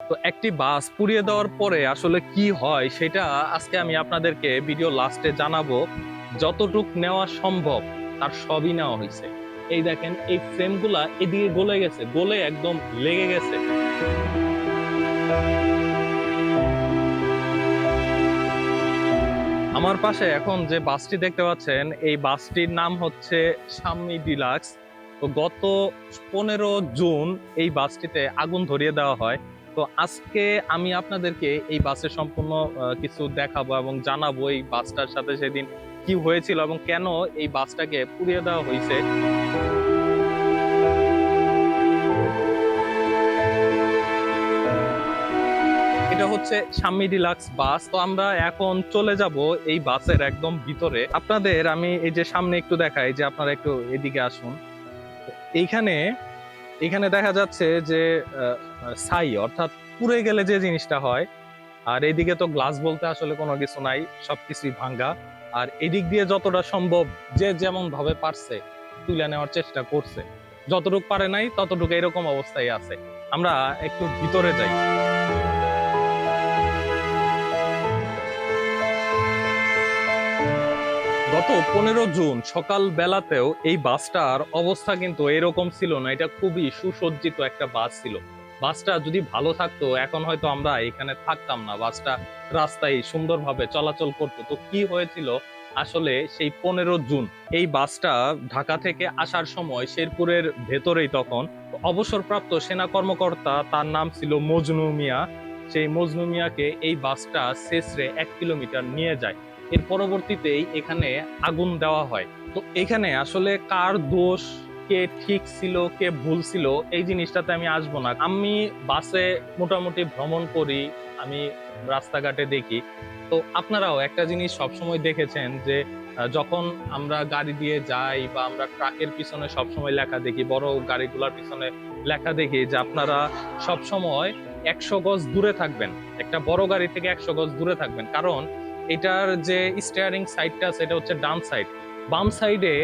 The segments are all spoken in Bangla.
তো একটি বাস পুড়িয়ে দেওয়ার পরে আসলে কি হয় সেটা আজকে আমি আপনাদেরকে ভিডিও লাস্টে জানাব। যতটুক নেওয়া সম্ভব, তার সবই নেওয়া হয়েছে। এই দেখেন, এই ফ্রেমগুলা এদিকে গলে গেছে, গলে একদম লেগে গেছে। আমার পাশে এখন যে বাসটি দেখতে পাচ্ছেন, এই বাসটির নাম হচ্ছে সাম্মি ডিলাক্স তো গত পনেরো জুন এই বাসটিতে আগুন ধরিয়ে দেওয়া হয়। তো আজকে আমি আপনাদেরকে এই বাসের সম্পূর্ণ কিছু দেখাবো এবং জানাব এই বাসটার সাথে সেদিন কি হয়েছিল এবং কেন এই বাসটাকে পুড়িয়ে দেওয়া হয়েছে। এটা হচ্ছে সাম্মি ডিলাক্স বাস। তো আমরা এখন চলে যাব এই বাসের একদম ভিতরে। আপনাদের আমি এই যে সামনে একটু দেখাই, যে আপনারা একটু এদিকে আসুন। এইখানে এখানে দেখা যাচ্ছে যে সাই অর্থাৎ পুড়ে গেলে যে জিনিসটা হয়, আর এদিকে তো গ্লাস বলতে আসলে কোনো কিছু নাই, সবকিছুই ভাঙ্গা। আর এদিক দিয়ে যতটা সম্ভব যে যেমন ভাবে পারছে তুলে নেওয়ার চেষ্টা করছে। যতটুকু পারে নাই, ততটুকু এরকম অবস্থায় আছে। আমরা একটু ভিতরে যাই। গত পনেরো জুন সকাল বেলাতেও এই বাসটার অবস্থা কিন্তু এরকম ছিল না। এটা খুবই সুসজ্জিত একটা বাস ছিল। বাসটা যদি ভালো থাকতো, এখন হয়তো আমরা এখানে থাকতাম না। বাসটা রাস্তায় সুন্দরভাবে চলাচল করতো। তো কি হয়েছিল? আসলে সেই পনেরো জুন এই বাসটা ঢাকা থেকে আসার সময় শেরপুরের ভেতরেই তখন অবসরপ্রাপ্ত সেনা কর্মকর্তা, তার নাম ছিল মজনু মিয়া। সেই মজনু মিয়াকে এই বাসটা শেষরে এক কিলোমিটার নিয়ে যায়। এর পরবর্তীতেই এখানে আগুন দেওয়া হয়। তো এখানে আসলে কার দোষ, কে ঠিক ছিল, কে ভুল ছিল, এই জিনিসটাতে আমি আসব না। আমি বাসে মোটামুটি ভ্রমণ করি, আমি রাস্তাঘাটে দেখি। তো আপনারাও একটা জিনিস সবসময় দেখেছেন যে যখন আমরা গাড়ি দিয়ে যাই বা আমরা ট্রাকের পিছনে সবসময় লেখা দেখি, বড় গাড়িগুলোর পিছনে লেখা দেখি যে, আপনারা সবসময় একশো গজ দূরে থাকবেন। একটা বড় গাড়ি থেকে একশো গজ দূরে থাকবেন। কারণ এটার যে স্টিয়ারিং সাইডটা সেটা হচ্ছে ডান সাইড বাম সাইডে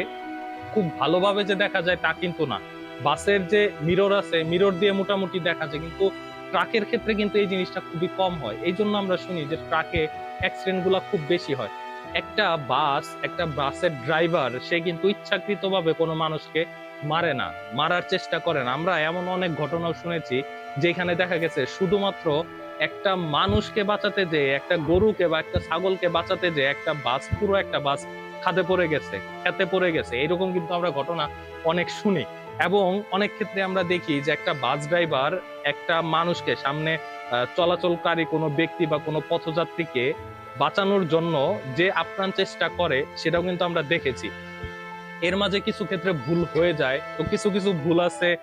খুব ভালোভাবে যে দেখা যায় তা কিন্তু না। বাসের যে মিরর আছে মিরর দিয়ে মোটামুটি দেখা যায়, কিন্তু ট্রাকের ক্ষেত্রে কিন্তু এই জিনিসটা খুবই কম হয়। এই জন্য আমরা শুনি যে ট্রাকে অ্যাক্সিডেন্টগুলা খুব বেশি হয়। একটা বাস, একটা বাসের ড্রাইভার সে কিন্তু ইচ্ছাকৃতভাবে কোনো মানুষকে মারে না, মারার চেষ্টা করে না। আমরা এমন অনেক ঘটনাও শুনেছি, যেখানে দেখা গেছে শুধুমাত্র একটা মানুষকে বাঁচাতে যে একটা গরুকে বা একটা ছাগলকে বাঁচাতে যে একটা বাস, পুরো একটা বাস খাদে পড়ে গেছে, খেতে পড়ে গেছে। এরকম কিন্তু আমরা ঘটনা অনেক শুনি এবং অনেক ক্ষেত্রে আমরা দেখি যে একটা বাস ড্রাইভার একটা মানুষকে সামনে চলাচলকারী কোনো ব্যক্তি বা কোনো পথযাত্রীকে বাঁচানোর জন্য যে আপ্রাণ চেষ্টা করে সেটাও কিন্তু আমরা দেখেছি। এর মাঝে কিছু ক্ষেত্রে ভুল হয়ে যায়। তো কিছু কিছু ভুল আছে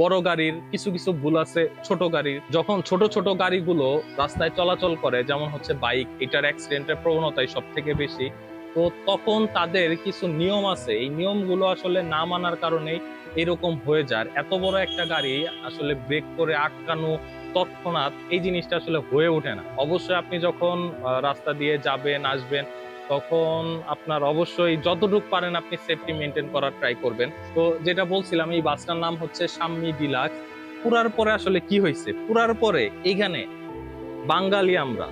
বড় গাড়ির কিছু কিছু ভুল আছে, ছোট গাড়ির। যখন ছোট ছোট গাড়িগুলো রাস্তায় চলাচল করে, যেমন হচ্ছে বাইক, এটার অ্যাক্সিডেন্টের প্রবণতাই সব থেকে বেশি। তো তখন তাদের কিছু নিয়ম আছে। এই নিয়মগুলো আসলে না মানার কারণেই এরকম হয়ে যায়। এত বড় একটা গাড়ি আসলে ব্রেক করে আটকানো তৎক্ষণাৎ এই জিনিসটা আসলে হয়ে ওঠে না। অবশ্যই আপনি যখন রাস্তা দিয়ে যাবেন, আসবেন তখন আপনার অবশ্যই যতটুকু পারেন আপনি সেফটি মেনটেন করার ট্রাই করবেন। তো যেটা বলছিলাম, এই বাসটার নাম হচ্ছে সাম্মি ডিলাক্স। পুরার পরে আসলে কি হয়েছে? পুরার পরে এইখানে বাঙালি আমরা,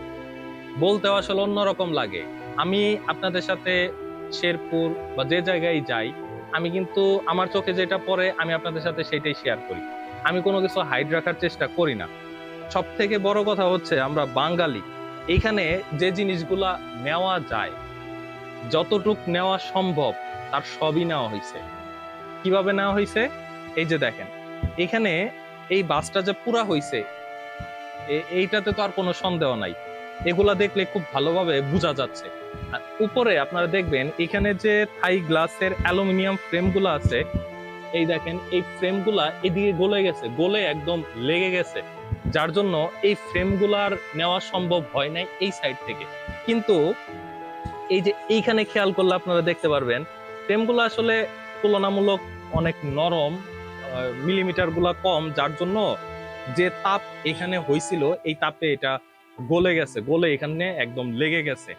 বলতেও আসলে অন্যরকম লাগে। আমি আপনাদের সাথে শেরপুর বা যে জায়গায় যাই, আমি কিন্তু আমার চোখে যেটা পড়ে, আমি আপনাদের সাথে সেটাই শেয়ার করি। আমি কোনো কিছু হাইড রাখার চেষ্টা করি না। সব থেকে বড় কথা হচ্ছে, আমরা বাঙালি। এইখানে যে জিনিসগুলা নেওয়া যায়, যতটুক নেওয়া সম্ভব, তার সবই নেওয়া হয়েছে কীভাবে নেওয়া হয়েছে এই যে দেখেন, এখানে এই বাসটা যে পুরা হয়েছে এইটাতে তো আর কোনো সন্দেহ নাই। এগুলা দেখলে খুব ভালোভাবে বোঝা যাচ্ছে। উপরে আপনারা দেখবেন, এখানে যে থাই গ্লাসের অ্যালুমিনিয়াম ফ্রেমগুলো আছে, এই দেখেন, এই ফ্রেমগুলা এদিকে গলে গেছে, গলে একদম লেগে গেছে। যার জন্য এই ফ্রেমগুলার নেওয়া সম্ভব হয় নাই এই সাইড থেকে। কিন্তু এই যে এইখানে খেয়াল করলে আপনারা দেখতে পারবেন, ফ্রেমগুলো আসলে তুলনামূলক অনেক নরম মিলিমিটারগুলা কম, যার জন্য যে তাপ এখানে হয়েছিল এই তাপে এটা গলে গেছে, গলে এখানে একদম লেগে গেছে।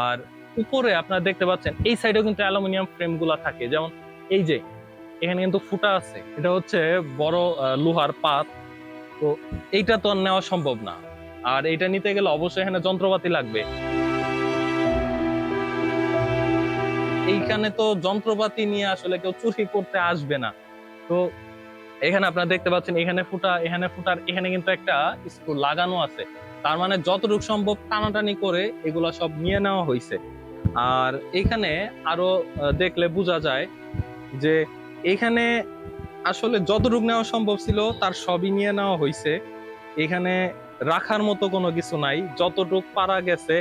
আর উপরে আপনারা দেখতে পাচ্ছেন, এই সাইডেও কিন্তু অ্যালুমিনিয়াম ফ্রেমগুলা থাকে। যেমন এই যে, এখানে কিন্তু ফুটা আছে। এটা হচ্ছে বড় লোহার পাত। তো এইটা তো আর নেওয়া সম্ভব না। আর এটা নিতে গেলে অবশ্যই এখানে যন্ত্রপাতি লাগবে। এইখানে তো যন্ত্রপাতি নিয়ে আসলে কেউ চুরি করতে আসবে না। তো এখানে আপনারা দেখতে পাচ্ছেন, এখানে ফুটা, এখানে ফুটার, এখানে কিন্তু একটা স্ক্রু লাগানো আছে। তার মানে যতটুকু সম্ভব টানাটানি করে এগুলা সব নিয়ে নেওয়া হয়েছে আর এখানে আরও দেখলে বোঝা যায় যে এখানে আসলে যতটুকু নেওয়া সম্ভব ছিল, তার সবই নিয়ে নেওয়া হয়েছে এখানে রাখার মতো কোনো কিছু নাই। যতটুক পারা গেছে,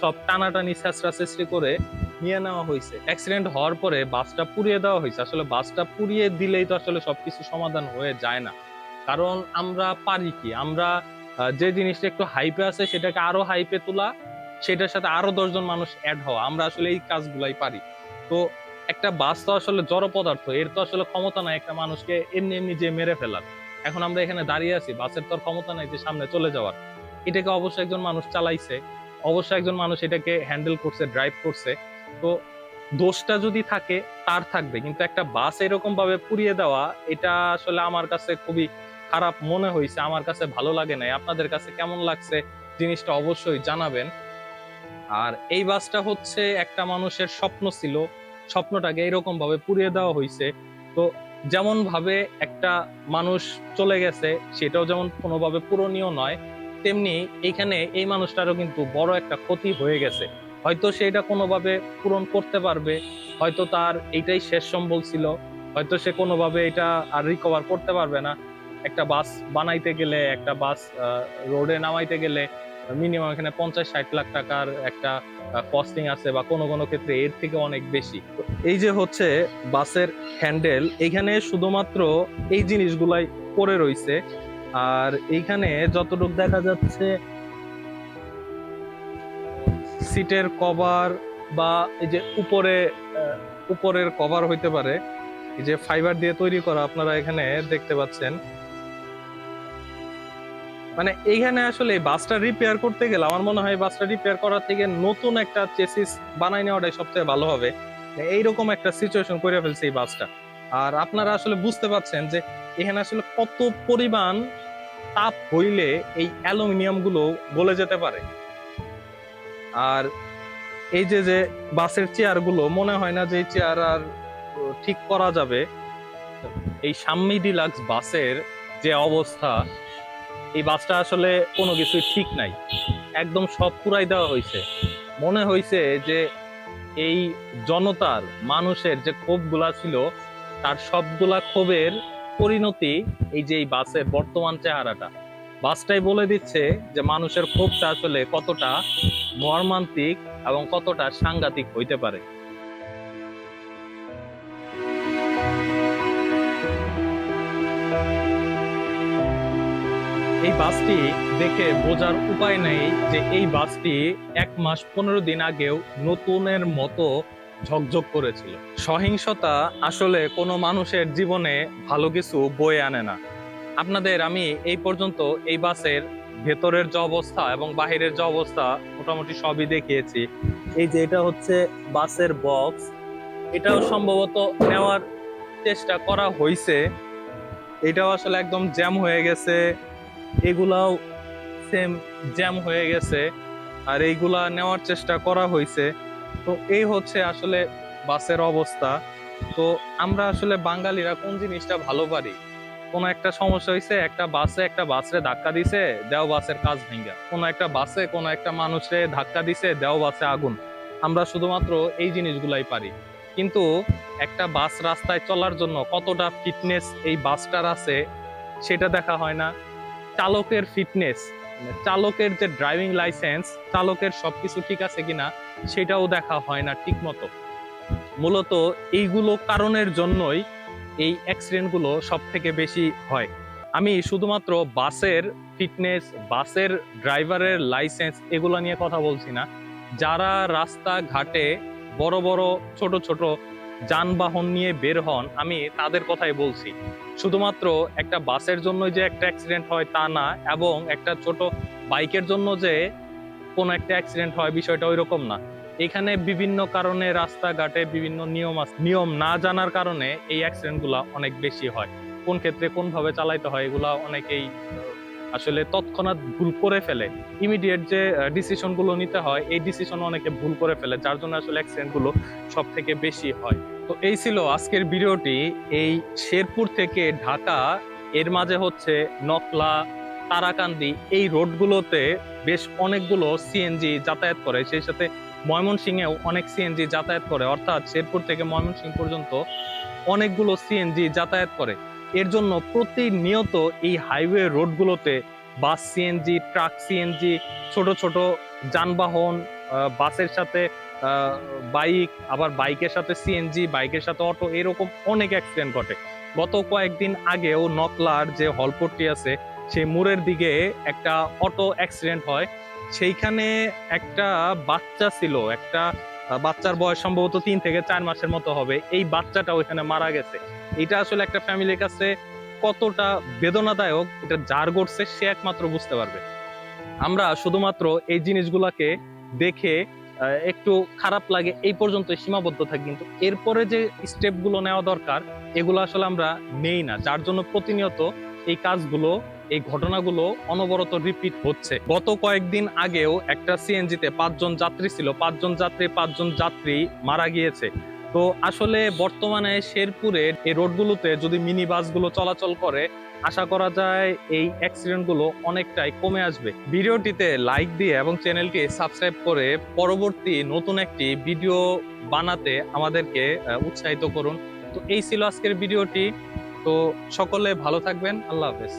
সব টানাটানি, ছেঁচড়ি করে নিয়ে নেওয়া হয়েছে অ্যাক্সিডেন্ট হওয়ার পরে বাসটা পুড়িয়ে দেওয়া হয়েছে আসলে বাসটা পুড়িয়ে দিলেই তো আসলে সবকিছু সমাধান হয়ে যায় না। কারণ আমরা পারি কি? আমরা যে জিনিসটা একটু হাইপে আছে, সেটাকে আরও হাইপে তোলা, সেটার সাথে আরও দশজন মানুষ অ্যাড হওয়া। আমরা আসলে এই কাজগুলাই পারি। তো একটা বাস তো আসলে জড় পদার্থ, এর তো আসলে ক্ষমতা নাই একটা মানুষকে এমনি এমনি যে মেরে ফেলার। এখন আমরা এখানে দাঁড়িয়ে আছি, বাসের তো ক্ষমতা নাই যে সামনে চলে যাওয়ার। এটাকে অবশ্যই একজন মানুষ চালাইছে অবশ্যই একজন মানুষ এটাকে হ্যান্ডেল করছে ড্রাইভ করছে। তো দোষটা যদি থাকে, তার থাকবে। কিন্তু একটা বাস এরকম ভাবে পুড়িয়ে দেওয়া, এটা আসলে আমার কাছে খুবই খারাপ মনে হয়েছে আমার কাছে ভালো লাগে নাই। আপনাদের কাছে কেমন লাগছে? জিনিসটা অবশ্যই জানাবেন। আর এই বাসটা হচ্ছে একটা মানুষের স্বপ্ন ছিল স্বপ্নটাকে এরকম ভাবে পুড়িয়ে দেওয়া হয়েছে তো যেমন ভাবে একটা মানুষ চলে গেছে, সেটাও যেমন কোনোভাবে পূরণীয় নয়, তেমনি এইখানে এই মানুষটারও কিন্তু বড় একটা ক্ষতি হয়ে গেছে। হয়তো সে এটা কোনোভাবে পূরণ করতে পারবে, হয়তো তার এইটাই শেষ সম্বল ছিল, হয়তো সে কোনোভাবে এটা আর রিকভার করতে পারবে না। একটা বাস বানাইতে গেলে, একটা বাস রোডে নামাইতে গেলে মিনিমাম এখানে পঞ্চাশ, ষাট লাখ টাকার একটা কস্টিং আছে বা কোনো কোনো ক্ষেত্রে এর থেকে অনেক বেশি। এই যে হচ্ছে বাসের হ্যান্ডেল এখানে শুধুমাত্র এই জিনিসগুলাই পড়ে রইছে। আর এইখানে যতটুকু দেখা যাচ্ছে সিটের কভার বা এই যে উপরে উপরের কভার হইতে পারে। এই যে ফাইবার দিয়ে তৈরি করা আপনারা এখানে দেখতে পাচ্ছেন। মানে এইখানে আসলে বাসটা রিপেয়ার করতে গেলে আমার মনে হয় বাসটা রিপেয়ার করার থেকে নতুন একটা চেসিস বানাই নেওয়াটাই সবথেকে ভালো হবে। এইরকম একটা সিচুয়েশন করে ফেলছে এই বাসটা। আর আপনারা আসলে বুঝতে পারছেন যে এখানে আসলে কত পরিমাণ তাপ হইলে এই অ্যালুমিনিয়ামগুলো গলে যেতে পারে। আর এই যে যে বাসের চেয়ারগুলো মনে হয় না যে চেয়ার আর ঠিক করা যাবে। এই সাম্মি ডিলাক্স বাসের যে অবস্থা এই বাসটা আসলে কোনো কিছুই ঠিক নাই। একদম সব পুরাই দেওয়া হয়েছে। মনে হয়েছে যে এই জনতার, মানুষের যে ক্ষোভগুলা ছিল, তার সবগুলা ক্ষোভের পরিণতি এই যে এই বাসের বর্তমান চেহারাটা। বাসটাই বলে দিচ্ছে যে মানুষের ক্ষোভটা আসলে কতটা মর্মান্তিক এবং কতটা সাংঘাতিক হইতে পারে। এই বাসটি দেখে বোঝার উপায় নেই যে এই বাসটি এক মাস পনেরো দিন আগেও নতুনের মতো ঝকঝক করেছিল। সহিংসতা আসলে কোনো মানুষের জীবনে ভালো কিছু বয়ে আনে না। আপনাদের আমি এই পর্যন্ত এই বাসের ভেতরের যে অবস্থা এবং বাহিরের যে অবস্থা মোটামুটি সবই দেখিয়েছি। এই যে এটা হচ্ছে বাসের বক্স এটাও সম্ভবত নেওয়ার চেষ্টা করা হয়েছে এটাও আসলে একদম জ্যাম হয়ে গেছে। এগুলাও সেম জ্যাম হয়ে গেছে আর এইগুলা নেওয়ার চেষ্টা করা হয়েছে তো এই হচ্ছে আসলে বাসের অবস্থা। তো আমরা আসলে বাঙালিরা কোন জিনিসটা ভালো পারি? কোনো একটা সমস্যা হয়েছে একটা বাসে একটা বাসরে ধাক্কা দিছে, দেও বাসের কাজ ভেঙ্গা কোনো একটা বাসে কোনো একটা মানুষে ধাক্কা দিছে, দেও বাসে আগুন। আমরা শুধুমাত্র এই জিনিসগুলাই পারি। কিন্তু একটা বাস রাস্তায় চলার জন্য কতটা ফিটনেস এই বাসটার আছে, সেটা দেখা হয় না। চালকের ফিটনেস চালকের যে ড্রাইভিং লাইসেন্স চালকের সবকিছু ঠিক আছে কিনা, সেটাও দেখা হয় না ঠিক মতো মূলত এইগুলো কারণের জন্যই এই অ্যাক্সিডেন্টগুলো সব থেকে বেশি হয়। আমি শুধুমাত্র বাসের ফিটনেস বাসের ড্রাইভারের লাইসেন্স এগুলো নিয়ে কথা বলছি না। যারা রাস্তা ঘাটে বড় বড়, ছোট ছোট যানবাহন নিয়ে বের হন, আমি তাদের কথাই বলছি। শুধুমাত্র একটা বাসের জন্য যে একটা অ্যাক্সিডেন্ট হয় তা না, এবং একটা ছোট বাইকের জন্য যে কোনো একটা অ্যাক্সিডেন্ট হয়, বিষয়টা ওই রকম না। এখানে বিভিন্ন কারণে রাস্তাঘাটে বিভিন্ন নিয়ম নিয়ম না জানার কারণে এই অ্যাক্সিডেন্টগুলো অনেক বেশি হয়। কোন ক্ষেত্রে কোনভাবে চালাইতে হয়, এগুলা অনেকেই আসলে তৎক্ষণাৎ ভুল করে ফেলে। ইমিডিয়েট যে ডিসিশনগুলো নিতে হয়, এই ডিসিশন অনেকে ভুল করে ফেলে, যার জন্য আসলে অ্যাক্সিডেন্টগুলো সব থেকে বেশি হয়। তো এই ছিল আজকের ভিডিওটি। এই শেরপুর থেকে ঢাকা, এর মাঝে হচ্ছে নকলা, তারাকান্দি, এই রোডগুলোতে বেশ অনেকগুলো সিএনজি যাতায়াত করে। সেই সাথে ময়মনসিংহেও অনেক সিএনজি যাতায়াত করে। অর্থাৎ শেরপুর থেকে ময়মনসিংহ পর্যন্ত অনেকগুলো সিএনজি যাতায়াত করে। এর জন্য প্রতিনিয়ত এই হাইওয়ে রোডগুলোতে বাস সিএনজি ট্রাক সিএনজি ছোট ছোট যানবাহন বাসের সাথে বাইক আবার বাইকের সাথে সিএনজি বাইকের সাথে অটো এরকম অনেক অ্যাক্সিডেন্ট ঘটে। গত কয়েকদিন আগেও নকলার যে হলপট্টি আছে, সেই মোড়ের দিকে একটা অটো অ্যাক্সিডেন্ট হয়। সেইখানে একটা বাচ্চা ছিল, একটা বাচ্চার বয়স সম্ভবত তিন থেকে চার মাসের মতো হবে। এই বাচ্চাটা ওইখানে মারা গেছে। এটা আসলে একটা ফ্যামিলির কাছে কতটা বেদনাদায়ক, এটা যার ঘটছে সে একমাত্র বুঝতে পারবে। আমরা শুধুমাত্র এই জিনিসগুলাকে দেখে একটু খারাপ লাগে এই পর্যন্ত সীমাবদ্ধ থাকি। কিন্তু এরপরে যে স্টেপগুলো নেওয়া দরকার, এগুলো আসলে আমরা নেই না। যার জন্য প্রতিনিয়ত এই কাজগুলো এই ঘটনাগুলো অনবরত রিপিট হচ্ছে। গত কয়েকদিন আগেও একটা সিএনজিতে পাঁচজন যাত্রী ছিল। পাঁচজন যাত্রী পাঁচজন যাত্রী মারা গিয়েছে। তো আসলে বর্তমানে শেরপুরের এই রোডগুলোতে যদি মিনি বাসগুলো চলাচল করে, আশা করা যায় এই অ্যাক্সিডেন্টগুলো অনেকটাই কমে আসবে। ভিডিওটিতে লাইক দিয়ে এবং চ্যানেলটি সাবস্ক্রাইব করে পরবর্তী নতুন একটি ভিডিও বানাতে আমাদেরকে উৎসাহিত করুন। তো এই ছিল আজকের ভিডিওটি। তো সকলে ভালো থাকবেন। আল্লাহ হাফেজ।